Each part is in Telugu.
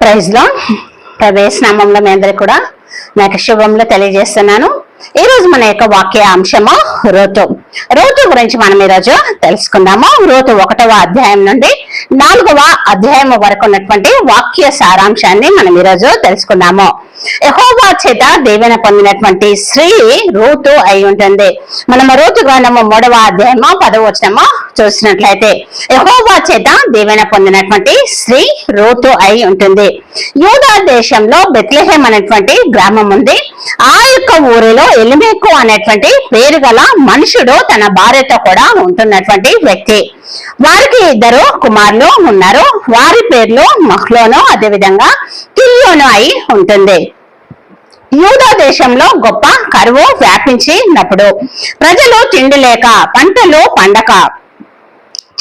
ప్రైజ్లో ప్రవేశనామంలో మీ అందరికి కూడా నాకు శుభంలో తెలియజేస్తున్నాను. ఈ రోజు మన యొక్క వాక్య అంశము రోతు. రోతు గురించి మనం ఈరోజు తెలుసుకుందాము. రోతు ఒకటవ అధ్యాయం నుండి నాలుగవ అధ్యాయం వరకు ఉన్నటువంటి వాక్య సారాంశాన్ని మనం ఈరోజు తెలుసుకున్నాము. యహోవా చేత దీవెన పొందినటువంటి స్త్రీ రూతు అయి ఉంటుంది. మనము రూతు గ్రంథము మూడవ అధ్యాయము పదవ వచనము చూసినట్లయితే యహోవా చేత దీవెన పొందినటువంటి స్త్రీ రూతు అయి ఉంటుంది. యూదా దేశంలో బెత్లెహేం అనేటువంటి గ్రామం ఉంది. ఆ యొక్క ఊరిలో ఎలిమేకు అనేటువంటి పేరు గల మనుషుడు తన భార్యతో కూడా ఉంటున్నటువంటి వ్యక్తి. వారికి ఇద్దరు కుమారులు ఉన్నారు. వారి పేర్లు మహ్లోను అదేవిధంగా కిల్యోను అయి ఉంటుంది. యూదా దేశంలో గొప్ప కరువు వ్యాపించినప్పుడు ప్రజలు తిండి లేక పంటలు పండక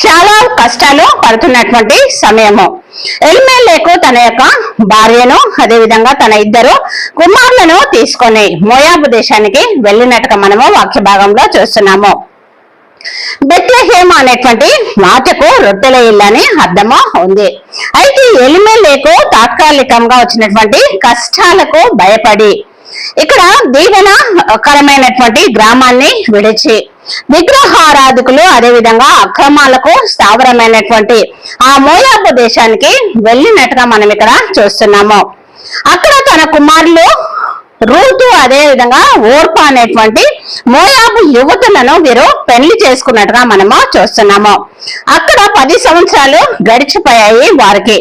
చాలా కష్టాలు పడుతున్నటువంటి సమయము. ఎల్మేలేకు తన యొక్క భార్యను అదేవిధంగా తన ఇద్దరు కుమారులను తీసుకొని మోయాబు దేశానికి వెళ్ళినట్టుగా మనము వాక్య భాగంలో చూస్తున్నాము. బెట్లహేమ అనేటువంటి మాటకు రొట్టెల ఇల్లని అర్థము ఉంది. అయితే ఎలిమెలేకు తాత్కాలికంగా వచ్చినటువంటి కష్టాలకు భయపడి ఇక్కడ దీవెనకరమైనటువంటి గ్రామాన్ని విడిచి విగ్రహారాధకులు అదేవిధంగా అక్రమాలకు స్థావరమైనటువంటి ఆ మోయాబు దేశానికి వెళ్ళినట్టుగా మనం ఇక్కడ చూస్తున్నాము. అక్కడ తన కుమారులు రూతు అదే విధంగా ఓర్ప అనేటువంటి మోయాబు యువతులను వీరు పెళ్ళి చేసుకున్నట్టుగా మనము చూస్తున్నాము. అక్కడ పది సంవత్సరాలు గడిచిపోయాయి వారికి.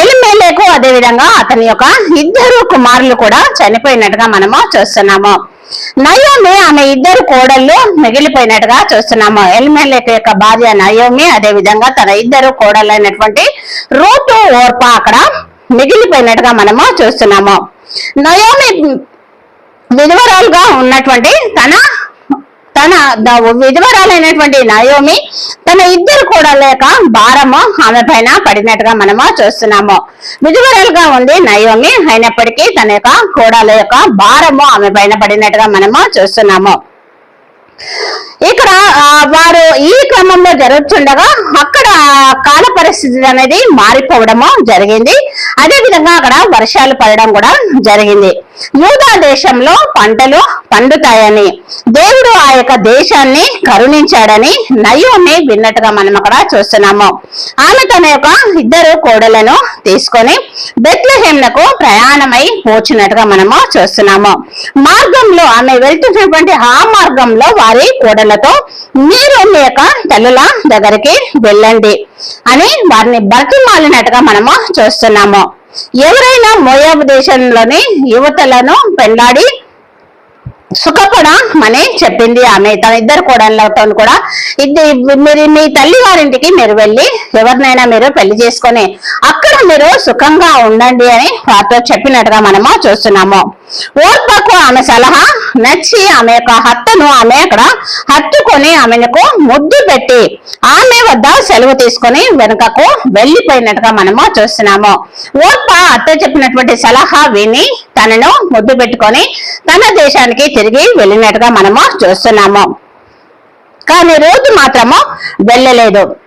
ఎలిమేలేకు అదే విధంగా అతని యొక్క ఇద్దరు కుమారులు కూడా చనిపోయినట్టుగా మనము చూస్తున్నాము. నయోమి ఆమె ఇద్దరు కోడళ్ళు మిగిలిపోయినట్టుగా చూస్తున్నాము. ఎలిమేలేకు యొక్క భార్య నయోమి అదే విధంగా తన ఇద్దరు కోడళ్ళైనటువంటి రూతు ఓర్ప అక్కడ మిగిలిపోయినట్టుగా మనము చూస్తున్నాము. నయోమి విధవరాలుగా ఉన్నటువంటి తన తన విధవరాలైనటువంటి నయోమి తన ఇద్దరు కూడా లేక భారము ఆమె పైన పడినట్టుగా మనము చూస్తున్నాము. విధవరాలుగా ఉంది నయోమి అయినప్పటికీ తన యొక్క కోడల యొక్క భారము ఆమె పైన పడినట్టుగా మనము చూస్తున్నాము. ఇక్కడ వారు ఈ క్రమంలో జరుగుతుండగా అక్కడ కాల పరిస్థితి అనేది మారిపోవడము జరిగింది. అదే విధంగా అక్కడ వర్షాలు పడడం కూడా జరిగింది. యూదా దేశంలో పంటలు పండుతాయని. దేవుడు ఆ యొక్క దేశాన్ని కరుణించాడని నయోమి విన్నట్టుగా మనం అక్కడ చూస్తున్నాము. ఆమె తన యొక్క ఇద్దరు కోడలను తీసుకొని బెత్లహేమ్లకు ప్రయాణమై పోచినట్టుగా మనము చూస్తున్నాము. మార్గంలో ఆమె వెళ్తున్నటువంటి ఆ మార్గంలో వారి కోడలతో మీరు మీ యొక్క తల్లుల దగ్గరికి వెళ్ళండి అని వారిని బతిమాలినట్టుగా మనము చూస్తున్నాము. ఎవరైనా మోయాబు దేశంలోని యువతలను సుఖపడ సుఖపడమని చెప్పింది ఆమె. తన ఇద్దరు కోడళ్ళతో కూడా ఇది మీరు మీ తల్లి వారింటికి మీరు వెళ్ళి ఎవరినైనా మీరు పెళ్ళి చేసుకొని అక్కడ మీరు సుఖంగా ఉండండి అని వారితో చెప్పినట్టుగా మనము చూస్తున్నాము. ఓర్పకు ఆమె సలహా నచ్చి ఆమె యొక్క హత్తను ఆమె అక్కడ హత్తుకొని ఆమెకు ముద్దు పెట్టి ఆమె వద్ద సెలవు తీసుకొని వెనుకకు వెళ్ళిపోయినట్టుగా మనము చూస్తున్నాము. ఓర్ప అత్త చెప్పినటువంటి సలహా విని తనను ముద్దు పెట్టుకొని తన దేశానికి తిరిగి వెళ్ళినట్టుగా మనము చూస్తున్నాము. కానీ రోజు మాత్రము వెళ్ళలేదు.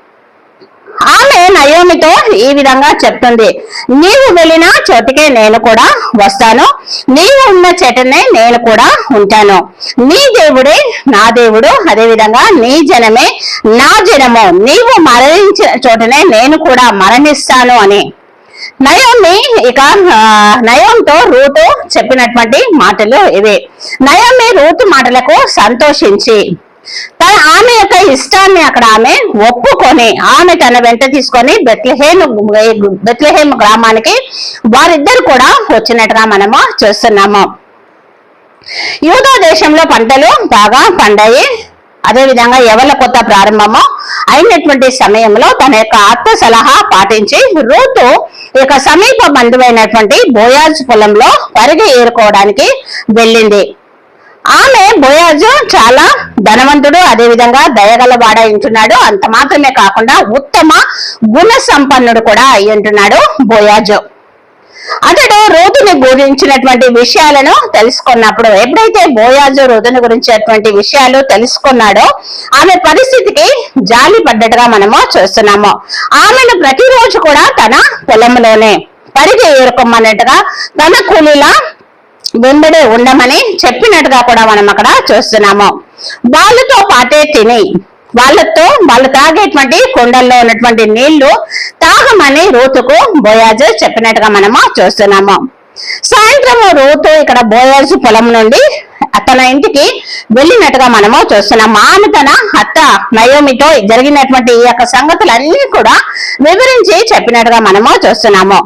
ఆమె నయోమితో ఈ విధంగా చెప్తుంది. నీవు వెళ్ళిన చోటికే నేను కూడా వస్తాను. నీవు ఉన్న చెట్టునే నేను కూడా ఉంటాను. నీ దేవుడే నా దేవుడు. అదే విధంగా నీ జనమే నా జనము. నీవు మరణించిన చోటనే నేను కూడా మరణిస్తాను అని. నయోమి ఇక ఆ, నయోమితో రూతు చెప్పినటువంటి మాటలు ఇవి. నయోమి రూతు మాటలకు సంతోషించి ఆమె యొక్క ఇష్టాన్ని అక్కడ ఆమె ఒప్పుకొని ఆమె తన వెంట తీసుకొని బెత్లహేమ్ బెత్లహేమ్ గ్రామానికి వారిద్దరు కూడా వచ్చినట్టుగా మనము చూస్తున్నాము. యూదా దేశంలో పంటలు బాగా పండాయి. అదే విధంగా ఎవల కొత్త ప్రారంభము అయినటువంటి సమయంలో తన యొక్క ఆత్మ సలహా పాటించి రూతు యొక్క సమీప బంధువైనటువంటి బోయాజ్ పొలంలో పరిగి ఏరుకోవడానికి వెళ్ళింది. ఆమె బోయాజు చాలా ధనవంతుడు అదే విధంగా దయగల వాడ అంత మాత్రమే కాకుండా ఉత్తమ గుణ సంపన్నుడు కూడా అయ్యుంటున్నాడు బోయాజు. అతడు రోదుని గురించినటువంటి విషయాలను తెలుసుకున్నప్పుడు ఎప్పుడైతే బోయాజు రోధుని గురించినటువంటి విషయాలు తెలుసుకున్నాడో ఆమె పరిస్థితికి జాలి పడ్డట్టుగా మనము చూస్తున్నాము. ఆమెను ప్రతిరోజు కూడా తన పొలంలోనే పరిగి ఏరుకోమన్నట్టుగా తన కూలీలా వెంబడే ఉండమని చెప్పినట్టుగా కూడా మనం అక్కడ చూస్తున్నాము. వాళ్ళతో పాటే తిని వాళ్ళతో వాళ్ళు తాగేటువంటి కొండల్లో ఉన్నటువంటి నీళ్ళు తాగమని రూతుకు బోయాజు చెప్పినట్టుగా మనము చూస్తున్నాము. సాయంత్రం రూతు ఇక్కడ బోయాజు పొలం నుండి తన ఇంటికి వెళ్ళినట్టుగా మనము చూస్తున్నాము ఆమె తన అత్త నయోమితో జరిగినటువంటి ఈ యొక్క సంగతులన్నీ కూడా వివరించి చెప్పినట్టుగా మనము చూస్తున్నాము.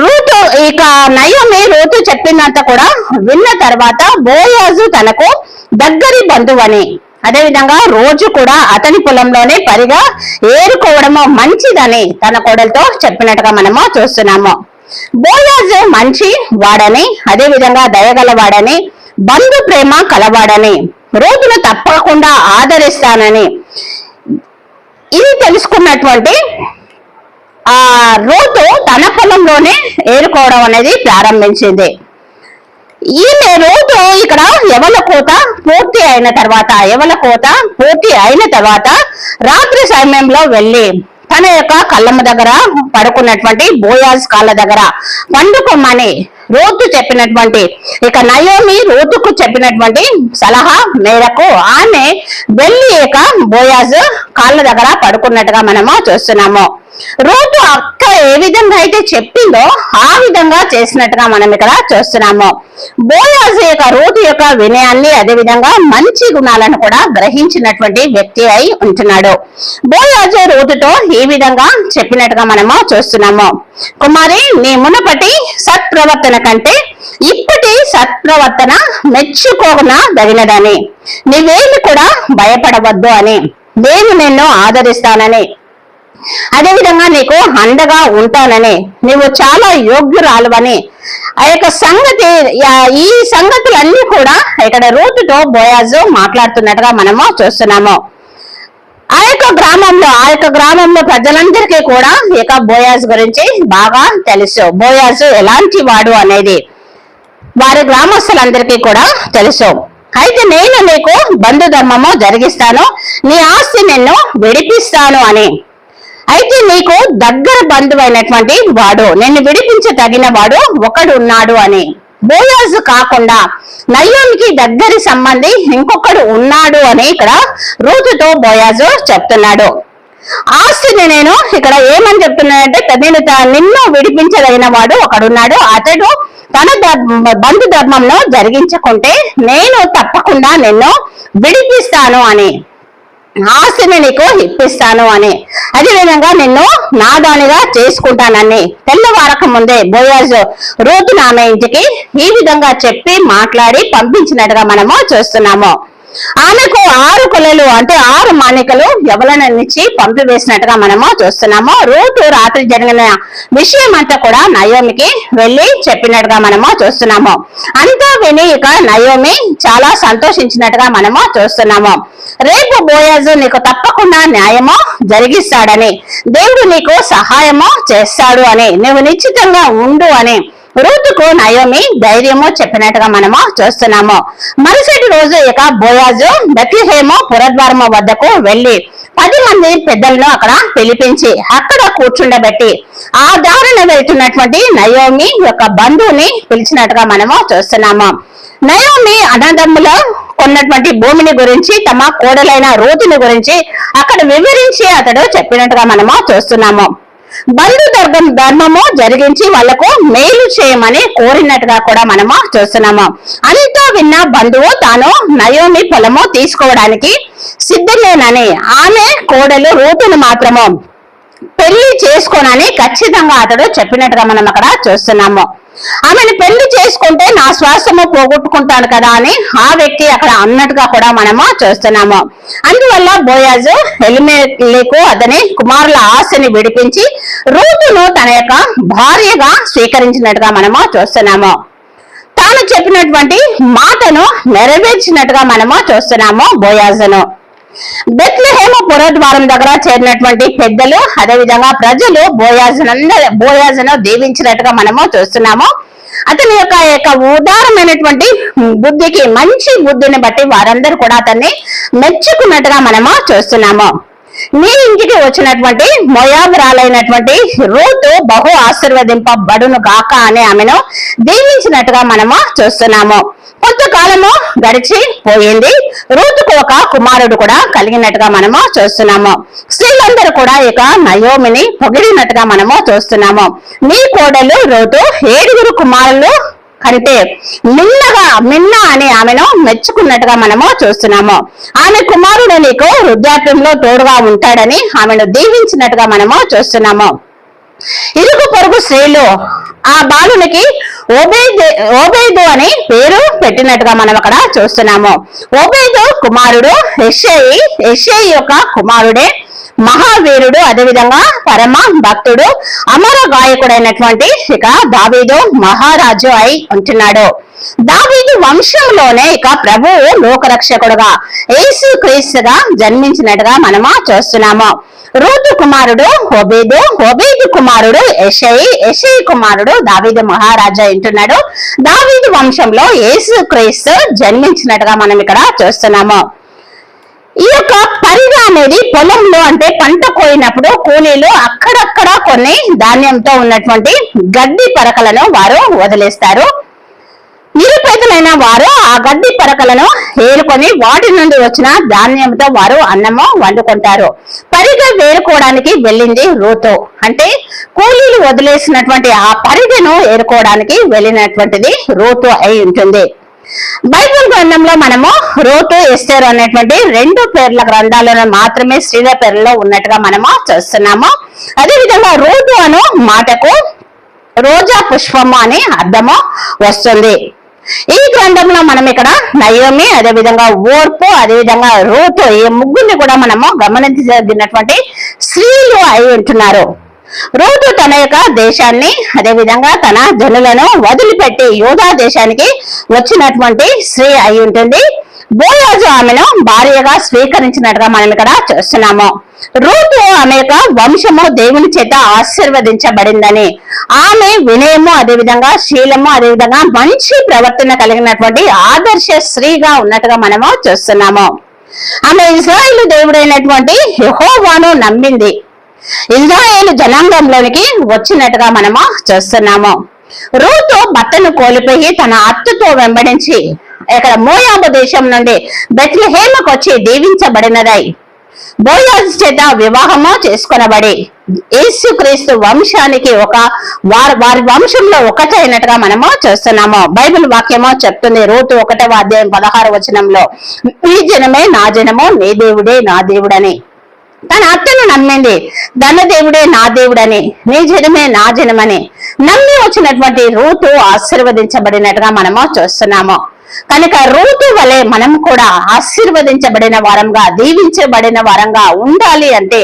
రూతు ఇక నయోమి రూతు చెప్పినంత కూడా విన్న తర్వాత బోయాజు తనకు దగ్గరి బంధువని. అదేవిధంగా రోజు కూడా అతని పొలంలోనే పరిగా ఏరుకోవడము మంచిదని తన కోడలతో చెప్పినట్టుగా మనము చూస్తున్నాము. బోయాజు మంచి వాడని అదే విధంగా దయగల బంధు ప్రేమ కలవాడని రోజును తప్పకుండా ఆదరిస్తానని. ఇది తెలుసుకున్నటువంటి ఆ రోతు తన కాలంలోనే ఏరుకోవడం అనేది ప్రారంభించింది. ఈమె రోజు ఇక్కడ ఎవల కోత పూర్తి అయిన తర్వాత ఎవల కోత పూర్తి అయిన తర్వాత రాత్రి సమయంలో వెళ్ళి తన యొక్క కళ్ళమ్మ దగ్గర పడుకున్నటువంటి బోయాజ్ కాళ్ళ దగ్గర పండుకోమని రోతు చెప్పినటువంటి ఇక నయోమి రోతుకు చెప్పినటువంటి సలహా మేరకు ఆమె వెళ్ళి ఇక బోయాజ్ కాళ్ళ దగ్గర పడుకున్నట్టుగా మనము చూస్తున్నాము. రూతు అక్క ఏ విధంగా అయితే చెప్పిందో ఆ విధంగా చేసినట్టుగా మనం ఇక్కడ చూస్తున్నాము. బోయాజ్ యొక్క రోతు యొక్క వినయాన్ని అదే విధంగా మంచి గుణాలను కూడా గ్రహించినటువంటి వ్యక్తి అయి ఉంటున్నాడు. బోయాజ్ రోతుతో ఈ విధంగా చెప్పినట్టుగా మనము చూస్తున్నాము. కుమారి నీ మునపటి సత్ప్రవర్తన కంటే ఇప్పటి సత్ప్రవర్తన మెచ్చుకోన దగినదని. నీవేమి కూడా భయపడవద్దు అని. నేను నిన్ను ఆదరిస్తానని. అదేవిధంగా నీకు అండగా ఉంటానని నీవు చాలా యోగ్యురాలువని. ఆ యొక్క సంగతి ఈ సంగతులన్నీ కూడా ఇక్కడ రూతుతో బోయాజు మాట్లాడుతున్నట్టుగా మనము చూస్తున్నాము. ఆ యొక్క గ్రామంలో ఆ యొక్క గ్రామంలో ప్రజలందరికీ కూడా ఈ యొక్క బోయాజ్ గురించి బాగా తెలుసు. బోయాజు ఎలాంటి వాడు అనేది వారి గ్రామస్తులందరికీ కూడా తెలుసు. అయితే నేను నీకు బంధుధర్మము జరిగిస్తాను. నీ ఆస్తి నిన్ను విడిపిస్తాను అని. అయితే నీకు దగ్గర బంధువైనటువంటి వాడు నిన్ను విడిపించదగిన వాడు ఒకడు ఉన్నాడు అని. బోయాజు కాకుండా నయోమికి దగ్గరి సంబంధి ఇంకొకడు ఉన్నాడు అని ఇక్కడ రూతుతో బోయాజు చెప్తున్నాడు. ఆస్తిని నేను ఇక్కడ ఏమని చెప్తున్నానంటే నేను త- నిన్ను విడిపించదగిన వాడు ఒకడున్నాడు. అతడు తన బంధు ధర్మంలో జరిగించకుంటే నేను తప్పకుండా నిన్ను విడిపిస్తాను అని. ఆస్తిని నీకు ఇప్పిస్తాను అని. అదేవిధంగా నిన్ను నాదానిగా చేసుకుంటానని. తెల్లవారక ముందే బోయాజ్ రోజు నాన్న ఇంటికి ఈ విధంగా చెప్పి మాట్లాడి పంపించినట్టుగా మనము చూస్తున్నాము. ఆమెకు ఆరు కొలలు అంటే ఆరు మానికలు ఎవలనిచ్చి పంపివేసినట్టుగా మనము చూస్తున్నాము. రూతు రాత్రి జరిగిన విషయం అంతా కూడా నయోమికి వెళ్ళి చెప్పినట్టుగా మనము చూస్తున్నాము. అంతా విని ఇక నయోమి చాలా సంతోషించినట్టుగా మనము చూస్తున్నాము. రేపు బోయాజు నీకు తప్పకుండా న్యాయము జరిగిస్తాడని దేవుడు నీకు సహాయము చేస్తాడు అని నువ్వు నిశ్చితంగా ఉండు అని రూతుకు నయోమి ధైర్యము చెప్పినట్టుగా మనము చూస్తున్నాము. మరుసటి రోజు ఇక బోయాజు బెత్లహేము పురద్వారము వద్దకు వెళ్ళి పది మంది పెద్దలను అక్కడ పిలిపించి అక్కడ కూర్చుండబెట్టి ఆ దారిన వెళ్తున్నటువంటి నయోమి యొక్క బంధువుని పిలిచినట్టుగా మనము చూస్తున్నాము. నయోమి అన్నదమ్ముల కొన్నటువంటి భూమిని గురించి తమ కోడలైన రోతుని గురించి అక్కడ వివరించి అతడు చెప్పినట్టుగా మనము చూస్తున్నాము. బంధు ధర్మం ధర్మము జరిగించి వాళ్ళకు మేలు చేయమని కోరినట్టుగా కూడా మనము చూస్తున్నాము. అంతా విన్న బంధువు తాను నయోమి పొలము తీసుకోవడానికి సిద్ధమేనని ఆమె కోడలు రూతును మాత్రము పెళ్ళి చేసుకోనని ఖచ్చితంగా అతడు చెప్పినట్టుగా మనం అక్కడ చూస్తున్నాము. ఆమెను పెళ్ళి చేసుకుంటే నా శ్వాసము పోగొట్టుకుంటాను కదా అని ఆ వ్యక్తి అక్కడ అన్నట్టుగా కూడా మనము చూస్తున్నాము. అందువల్ల బోయాజు ఎలిమేలకు అతని కుమారుల ఆశని విడిపించి రూతును తన యొక్క భార్యగా స్వీకరించినట్టుగా మనము చూస్తున్నాము. తాను చెప్పినటువంటి మాటను నెరవేర్చినట్టుగా మనము చూస్తున్నాము బోయాజును. బెత్లహేమ పురద్వారం దగ్గర చేరినటువంటి పెద్దలు అదేవిధంగా ప్రజలు బోయాజనందరూ బోయాజను దీవించినట్టుగా మనము చూస్తున్నాము. అతని యొక్క యొక్క ఉదారమైనటువంటి బుద్ధికి మంచి బుద్ధిని బట్టి వారందరూ కూడా అతన్ని మెచ్చుకున్నట్టుగా మనము చూస్తున్నాము. నీ ఇంటికి వచ్చినటువంటి మొయాబురాలైనటువంటి రూతు బహు ఆశీర్వదింపబడును గాక అని ఆమెను దీవించినట్టుగా మనము చూస్తున్నాము. కొంతకాలము గడిచి పోయింది. రూతుకు ఒక కుమారుడు కూడా కలిగినట్టుగా మనము చూస్తున్నాము. స్త్రీలందరూ కూడా ఇక నయోమిని పొగిడినట్టుగా మనము చూస్తున్నాము. నీ కోడలు రూతు ఏడుగురు కుమారులు కంటే మిన్నగా మిన్న అనే ఆమెను మెచ్చుకున్నట్టుగా మనము చూస్తున్నాము. ఆమె కుమారుడు నీకు వృద్ధాప్యంలో తోడుగా ఉంటాడని ఆమెను దీవించినట్టుగా మనము చూస్తున్నాము. ఇరుగు పొరుగు స్త్రీలు ఆ బాలునికి ఓబేదు ఓబేదు అని పేరు పెట్టినట్టుగా మనం అక్కడ చూస్తున్నాము. ఓబేదు కుమారుడు ఎషేయి ఎషేయి యొక్క కుమారుడే. మహావీరుడు అదేవిధంగా పరమ భక్తుడు అమర గాయకుడైనటువంటి ఇక దావీదు మహారాజు అయి ఉంటున్నాడు. దావీదు వంశంలోనే ఇక ప్రభువు లోకరక్షకుడుగా యేసు క్రీస్తుగా జన్మించినట్టుగా మనము చూస్తున్నాము. రూతు కుమారుడు ఒబేదు ఒబేదు కుమారుడు ఎషయి ఎషయి కుమారుడు దావీదు మహారాజా అంటున్నాడు దావీదు వంశంలో యేసు క్రీస్తు జన్మించినట్టుగా మనం ఇక్కడ చూస్తున్నాము. ఈ యొక్క పరిగ అనేది పొలంలో అంటే పంట కోయినప్పుడు కూలీలు అక్కడక్కడ కొన్ని ధాన్యంతో ఉన్నటువంటి గడ్డి పరకలను వారు వదిలేస్తారు. నిరుపేదలైన వారు ఆ గడ్డి పరకలను ఏరుకొని వాటి నుండి వచ్చిన ధాన్యంతో వారు అన్నము వండుకుంటారు. పరిగె వేరుకోవడానికి వెళ్ళింది రూతు. అంటే కూలీలు వదిలేసినటువంటి ఆ పరిగెను ఏరుకోవడానికి వెళ్ళినటువంటిది రూతు అయి ఉంటుంది. బైబిల్ గ్రంథంలో మనము రోటు ఎస్టేర్ అనేటువంటి రెండు పేర్ల గ్రంథాలను మాత్రమే స్త్రీల పేర్లలో ఉన్నట్టుగా మనము చూస్తున్నాము. అదేవిధంగా రోటు అను మాటకు రోజా పుష్పము అని అర్థము వస్తుంది. ఈ గ్రంథంలో మనం ఇక్కడ నయోమి అదేవిధంగా ఓర్పు అదేవిధంగా రూతు ఈ ముగ్గురిని కూడా మనము గమనించదగినటువంటి స్త్రీలు అయి ఉంటున్నారు. రూతు తన యొక్క దేశాన్ని అదేవిధంగా తన జనులను వదిలిపెట్టి యూదా దేశానికి వచ్చినటువంటి స్త్రీ అయి ఉంటుంది. బోయాజు ఆమెను భార్యగా స్వీకరించినట్టుగా మనం ఇక్కడ చూస్తున్నాము. రూపు ఆమె యొక్క వంశము దేవుని చేత ఆశీర్వదించబడిందని. ఆమె వినయము అదేవిధంగా శీలము అదేవిధంగా మంచి ప్రవర్తన కలిగినటువంటి ఆదర్శ స్త్రీగా ఉన్నట్టుగా మనము చూస్తున్నాము. ఆమె ఇజ్రాయిల్ దేవుడైనటువంటి యహోవాను నమ్మింది. ఇజ్రాయేల్ జనాంగంలోనికి వచ్చినట్టుగా మనము చూస్తున్నాము. రూతు భర్తను కోల్పోయి తన అత్తతో వెంబడించి ఇక్కడ మోయాబు దేశం నుండి బెత్లహేమకు వచ్చి దీవించబడినదై. బోయాజ్ చేత వివాహము చేసుకొనబడి యేసుక్రీస్తు వంశానికి ఒక వారి వారి వంశంలో ఒకటైనట్టుగా మనము చూస్తున్నాము. బైబిల్ వాక్యము చెప్తుంది రూతు ఒకటవ అధ్యాయం పదహారు వచనంలో ఈ జనమే నా జనము నీ దేవుడే నా దేవుడని. తన అత్తను నమ్మింది ధన దేవుడే నా దేవుడని నీ జనమే నా జనమని నమ్మి వచ్చినటువంటి రూతు ఆశీర్వదించబడినట్టుగా మనము చూస్తున్నాము. కనుక రూతు వలె మనం కూడా ఆశీర్వదించబడిన వారంగా దీవించబడిన వారంగా ఉండాలి అంటే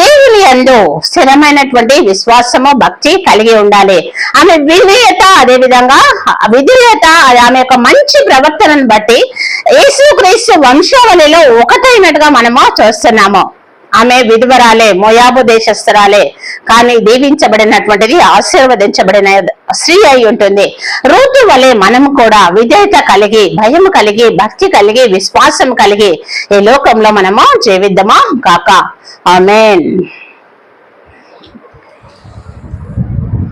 దేవుని అందు స్థిరమైనటువంటి విశ్వాసము భక్తి కలిగి ఉండాలి. ఆమె విధేయత అదే విధంగా విధేయత ఆమె యొక్క మంచి ప్రవర్తనను బట్టి యేసుక్రీస్తు వంశావళిలో ఒకటైనట్టుగా మనము చూస్తున్నాము. ఆమె విధవరాలే మోయాబు దేశస్థరాలే. కానీ దీవించబడినటువంటిది ఆశీర్వదించబడిన స్త్రీ అయి ఉంటుంది. రూతు వలె మనం కూడా విధేయత కలిగి భయం కలిగి భక్తి కలిగి విశ్వాసం కలిగి ఈ లోకంలో మనము జీవిద్దామా కాక? ఆమెన్.